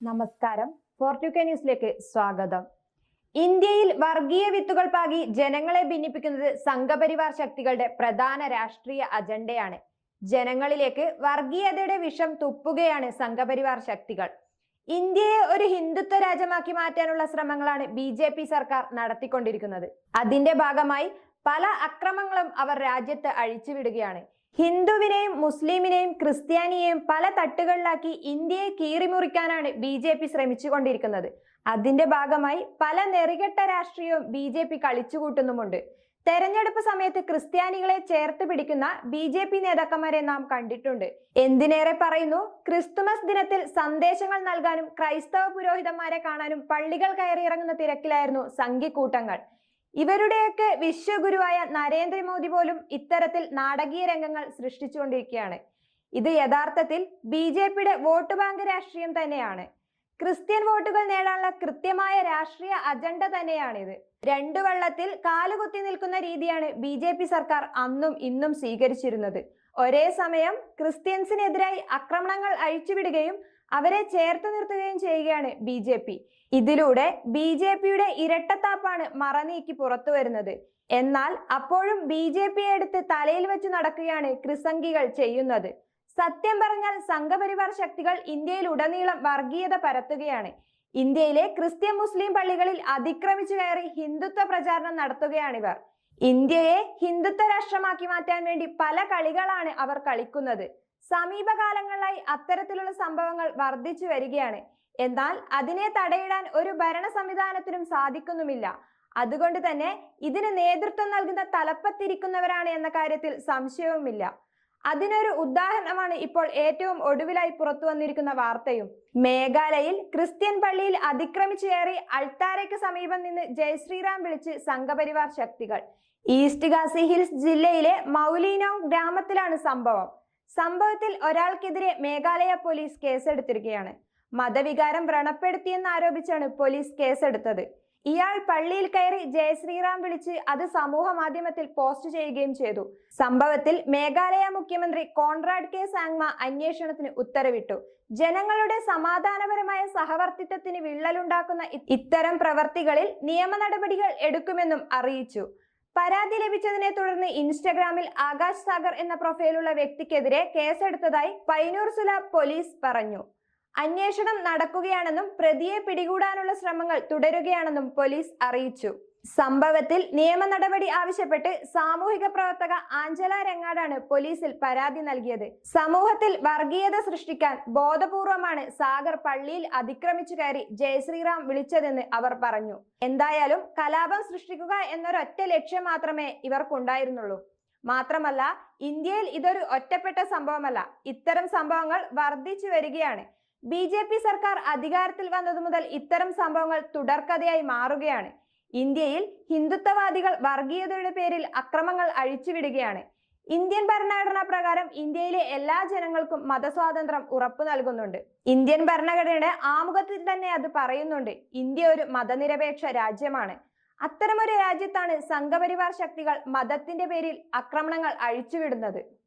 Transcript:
നമസ്കാരം. ഫോർട്ടുക്കെ ന്യൂസിലേക്ക് സ്വാഗതം. ഇന്ത്യയിൽ വർഗീയ വിത്തുകൾ പാകി ജനങ്ങളെ ഭിന്നിപ്പിക്കുന്നത് സംഘപരിവാർ ശക്തികളുടെ പ്രധാന രാഷ്ട്രീയ അജണ്ടയാണ്. ജനങ്ങളിലേക്ക് വർഗീയതയുടെ വിഷം തുപ്പുകയാണ് സംഘപരിവാർ ശക്തികൾ. ഇന്ത്യയെ ഒരു ഹിന്ദുത്വ രാജ്യമാക്കി മാറ്റാനുള്ള ശ്രമങ്ങളാണ് ബി ജെ പി സർക്കാർ നടത്തിക്കൊണ്ടിരിക്കുന്നത്. അതിന്റെ ഭാഗമായി പല അക്രമങ്ങളും അവർ രാജ്യത്ത് അഴിച്ചുവിടുകയാണ്. ഹിന്ദുവിനെയും മുസ്ലിമിനെയും ക്രിസ്ത്യാനിയെയും പല തട്ടുകളിലാക്കി ഇന്ത്യയെ കീറിമുറിക്കാനാണ് ബി ജെ പി ശ്രമിച്ചുകൊണ്ടിരിക്കുന്നത്. അതിന്റെ ഭാഗമായി പല നെറികെട്ട രാഷ്ട്രീയവും ബി ജെ പി കളിച്ചുകൂട്ടുന്നുമുണ്ട്. തെരഞ്ഞെടുപ്പ് സമയത്ത് ക്രിസ്ത്യാനികളെ ചേർത്ത് പിടിക്കുന്ന ബി ജെ പി നേതാക്കന്മാരെ നാം കണ്ടിട്ടുണ്ട്. എന്തിനേറെ പറയുന്നു? ക്രിസ്തുമസ് ദിനത്തിൽ സന്ദേശങ്ങൾ നൽകാനും ക്രൈസ്തവ പുരോഹിതന്മാരെ കാണാനും പള്ളികൾ കയറിയിറങ്ങുന്ന തിരക്കിലായിരുന്നു സംഘിക്കൂട്ടങ്ങൾ. ഇവരുടെയൊക്കെ വിശ്വഗുരുവായ നരേന്ദ്രമോദി പോലും ഇത്തരത്തിൽ നാടകീയ രംഗങ്ങൾ സൃഷ്ടിച്ചുകൊണ്ടിരിക്കുകയാണ്. ഇത് യഥാർത്ഥത്തിൽ ബി ജെ പിയുടെ വോട്ട് ബാങ്ക് രാഷ്ട്രീയം തന്നെയാണ്. ക്രിസ്ത്യൻ വോട്ടുകൾ നേടാനുള്ള കൃത്യമായ രാഷ്ട്രീയ അജണ്ട തന്നെയാണിത്. രണ്ടു വള്ളത്തിൽ കാലുകുത്തി നിൽക്കുന്ന രീതിയാണ് ബി ജെ പി സർക്കാർ അന്നും ഇന്നും സ്വീകരിച്ചിരുന്നത്. ഒരേ സമയം ക്രിസ്ത്യൻസിനെതിരായി ആക്രമണങ്ങൾ അഴിച്ചുവിടുകയും അവരെ ചേർത്ത് നിർത്തുകയും ചെയ്യുകയാണ് ബി ജെ പി. ഇതിലൂടെ ബി ജെ പിയുടെ ഇരട്ടത്താപ്പാണ് മറനീക്കി പുറത്തു വരുന്നത്. എന്നാൽ അപ്പോഴും ബി ജെ പിയെ എടുത്ത് തലയിൽ വെച്ച് നടക്കുകയാണ് ക്രിസംഗികൾ ചെയ്യുന്നത്. സത്യം പറഞ്ഞാൽ സംഘപരിവാർ ശക്തികൾ ഇന്ത്യയിൽ ഉടനീളം വർഗീയത പരത്തുകയാണ്. ഇന്ത്യയിലെ ക്രിസ്ത്യൻ മുസ്ലിം പള്ളികളിൽ അതിക്രമിച്ചു കയറി ഹിന്ദുത്വ പ്രചാരണം നടത്തുകയാണിവർ. ഇന്ത്യയെ ഹിന്ദുത്വ രാഷ്ട്രമാക്കി മാറ്റാൻ വേണ്ടി പല കളികളാണ് അവർ കളിക്കുന്നത്. സമീപകാലങ്ങളിലായി അത്തരത്തിലുള്ള സംഭവങ്ങൾ വർദ്ധിച്ചു വരികയാണ്. എന്നാൽ അതിനെ തടയിടാൻ ഒരു ഭരണ സംവിധാനത്തിനും സാധിക്കുന്നുമില്ല. അതുകൊണ്ട് തന്നെ ഇതിന് നേതൃത്വം നൽകുന്ന തലപ്പത്തിരിക്കുന്നവരാണ് എന്ന കാര്യത്തിൽ സംശയവുമില്ല. അതിനൊരു ഉദാഹരണമാണ് ഇപ്പോൾ ഏറ്റവും ഒടുവിലായി പുറത്തു വന്നിരിക്കുന്ന വാർത്തയും. മേഘാലയയിൽ ക്രിസ്ത്യൻ പള്ളിയിൽ അതിക്രമിച്ചു കയറി അൾത്താരയ്ക്ക് സമീപം നിന്ന് ജയശ്രീറാം വിളിച്ച് സംഘപരിവാർ ശക്തികൾ. ഈസ്റ്റ് ഗാസി ഹിൽസ് ജില്ലയിലെ മൗലിനോങ് ഗ്രാമത്തിലാണ് സംഭവം. സംഭവത്തിൽ ഒരാൾക്കെതിരെ മേഘാലയ പോലീസ് കേസെടുത്തിരിക്കുകയാണ്. മതവികാരം വ്രണപ്പെടുത്തിയെന്ന് ആരോപിച്ചാണ് പോലീസ് കേസെടുത്തത്. ഇയാൾ പള്ളിയിൽ കയറി ജയശ്രീറാം വിളിച്ച് അത് സമൂഹ മാധ്യമത്തിൽ പോസ്റ്റ് ചെയ്യുകയും ചെയ്തു. സംഭവത്തിൽ മേഘാലയ മുഖ്യമന്ത്രി കോൺറാഡ് കെ സാങ്മ അന്വേഷണത്തിന് ഉത്തരവിട്ടു. ജനങ്ങളുടെ സമാധാനപരമായ സഹവർത്തിത്വത്തിന് വിള്ളലുണ്ടാക്കുന്ന ഇത്തരം പ്രവർത്തികളിൽ നിയമ എടുക്കുമെന്നും അറിയിച്ചു. പരാതി ലഭിച്ചതിനെ തുടർന്ന് ഇൻസ്റ്റഗ്രാമിൽ ആകാശ് സാഗർ എന്ന പ്രൊഫൈലുള്ള വ്യക്തിക്കെതിരെ കേസെടുത്തതായി പൈനൂർ സുല പോലീസ് പറഞ്ഞു. അന്വേഷണം നടക്കുകയാണെന്നും പ്രതിയെ പിടികൂടാനുള്ള ശ്രമങ്ങൾ തുടരുകയാണെന്നും പോലീസ് അറിയിച്ചു. സംഭവത്തിൽ നിയമ നടപടി ആവശ്യപ്പെട്ട് സാമൂഹിക പ്രവർത്തക ആഞ്ചല രങ്ങാടാണ് പോലീസിൽ പരാതി നൽകിയത്. സമൂഹത്തിൽ വർഗീയത സൃഷ്ടിക്കാൻ ബോധപൂർവമാണ് സാഗർ പള്ളിയിൽ അതിക്രമിച്ചു കയറി ജയശ്രീറാം വിളിച്ചതെന്ന് അവർ പറഞ്ഞു. എന്തായാലും കലാപം സൃഷ്ടിക്കുക എന്നൊരൊറ്റ ലക്ഷ്യം മാത്രമേ ഇവർക്കുണ്ടായിരുന്നുള്ളൂ. മാത്രമല്ല ഇന്ത്യയിൽ ഇതൊരു ഒറ്റപ്പെട്ട സംഭവമല്ല. ഇത്തരം സംഭവങ്ങൾ വർദ്ധിച്ചു വരികയാണ്. ബി സർക്കാർ അധികാരത്തിൽ വന്നതു മുതൽ ഇത്തരം സംഭവങ്ങൾ തുടർക്കഥയായി മാറുകയാണ്. ഇന്ത്യയിൽ ഹിന്ദുത്വവാദികൾ വർഗീയതയുടെ പേരിൽ അക്രമങ്ങൾ അഴിച്ചുവിടുകയാണ്. ഇന്ത്യൻ ഭരണഘടന പ്രകാരം ഇന്ത്യയിലെ എല്ലാ ജനങ്ങൾക്കും മതസ്വാതന്ത്ര്യം ഉറപ്പു നൽകുന്നുണ്ട്. ഇന്ത്യൻ ഭരണഘടനയുടെ ആമുഖത്തിൽ തന്നെ അത് പറയുന്നുണ്ട്. ഇന്ത്യ ഒരു മതനിരപേക്ഷ രാജ്യമാണ്. അത്തരമൊരു രാജ്യത്താണ് സംഘപരിവാർ ശക്തികൾ മതത്തിന്റെ പേരിൽ ആക്രമണങ്ങൾ അഴിച്ചുവിടുന്നത്.